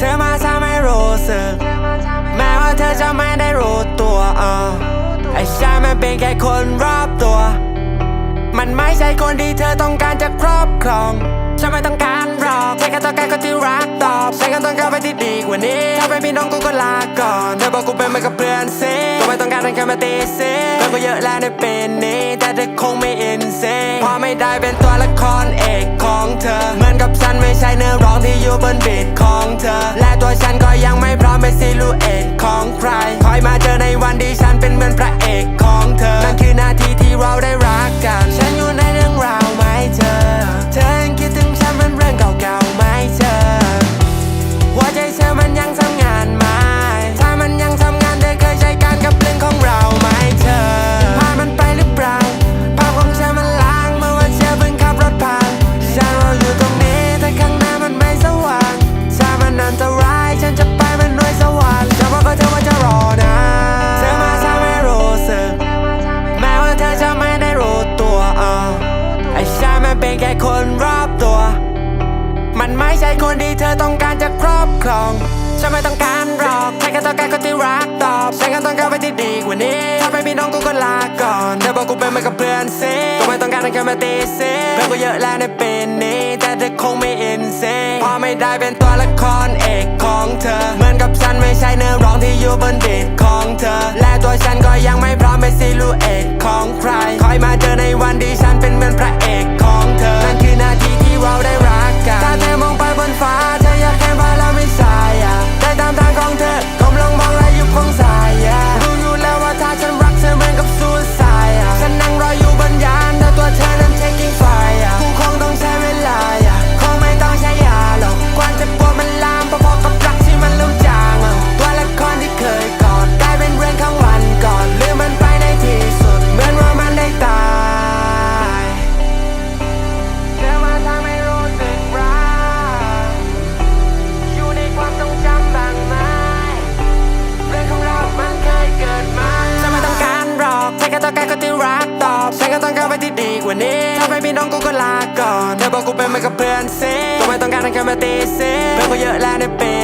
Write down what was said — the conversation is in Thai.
เธอมาทำให้รู้สึก แม้ว่าเธอจะไม่ได้รู้ตัวอะไอ้ฉันมันเป็นแค่คนรอบตัว มันไม่ใช่คนที่เธอต้องการจะครอบครองฉันไม่ต้องการหรอกฉันแค่ต้องการคนที่รักตอบฉันก็ต้องการไปที่ดีกว่านี้ถ้าเป็นพี่น้องกูก็ลาก่อนเธอบอกกูเป็นเหมือนกับเพื่อนซีก็ไม่ต้องการให้ใครมาตีซีเพื่อนก็เยอะแล้วในปีนี้ แต่เธอคงไม่อินซีพราะไม่ได้เป็นตัวละครเอกของเธอ เหมือนกับฉันไม่ใช่เนื้อร้องที่อยู่บนบีทของ ธอ และตัวฉันก็ ค่คนรอบตัว มันไม่ใช่คนที่เธอต้องการจะครอบครอง ฉันไม่ต้องการหรอกฉันแค่ต้องการคนที่รักตอบฉันก็ต้องการไปที่ดีกว่านี้ถ้าเป็นพี่น้องกูก็ลาก่อนเธอบอกกูเป็นเหมือนกับเพื่อนซีก็ไม่ต้องการให้ใครมาตีซีเพื่อนกูเยอะแล้วในปีนี้แต่เธอคงไม่อินซีเพราะไม่ได้เป็นตัวละครเอกของเธอ เหมือนกับฉันไม่ใช่เนื้อร้องที่อยู่บนบีทของเธอ และตัวฉันก็ยังไม่พร้อมเป็นซิลูเอตของใครคอยมา วันนี้ถ้าเป็นพี่น้องกูก็ลาก่อนเธอบอกกูเป็นเหมือนกับเพื่อนซีก็ไม่ต้องการให้ใครมาตีซีเพื่อนกูเยอะแล้วในปี